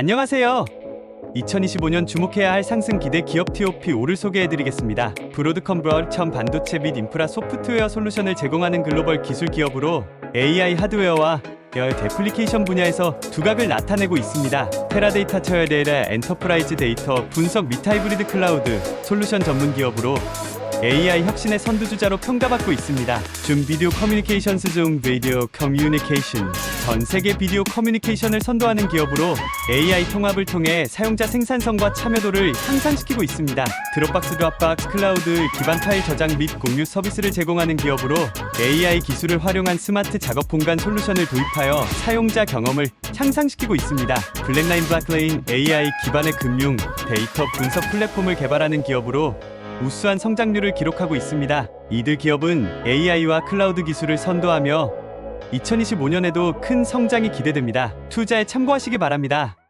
안녕하세요. 2025년 주목해야 할 상승 기대 기업 TOP 5를 소개해드리겠습니다. 브로드컴 브라우천 반도체 및 인프라 소프트웨어 솔루션을 제공하는 글로벌 기술 기업으로 AI 하드웨어와 에어 데플리케이션 분야에서 두각을 나타내고 있습니다. 테라데이터 처열데이터 엔터프라이즈 데이터 분석 및 하이브리드 클라우드 솔루션 전문 기업으로 AI 혁신의 선두주자로 평가받고 있습니다. 줌 비디오 커뮤니케이션스 중 비디오 커뮤니케이션 전 세계 비디오 커뮤니케이션을 선도하는 기업으로 AI 통합을 통해 사용자 생산성과 참여도를 향상시키고 있습니다. 드롭박스 드랍박스 클라우드 기반 파일 저장 및 공유 서비스를 제공하는 기업으로 AI 기술을 활용한 스마트 작업 공간 솔루션을 도입하여 사용자 경험을 향상시키고 있습니다. 블랙라인 블랙레인 AI 기반의 금융 데이터 분석 플랫폼을 개발하는 기업으로 우수한 성장률을 기록하고 있습니다. 이들 기업은 AI와 클라우드 기술을 선도하며 2025년에도 큰 성장이 기대됩니다. 투자에 참고하시기 바랍니다.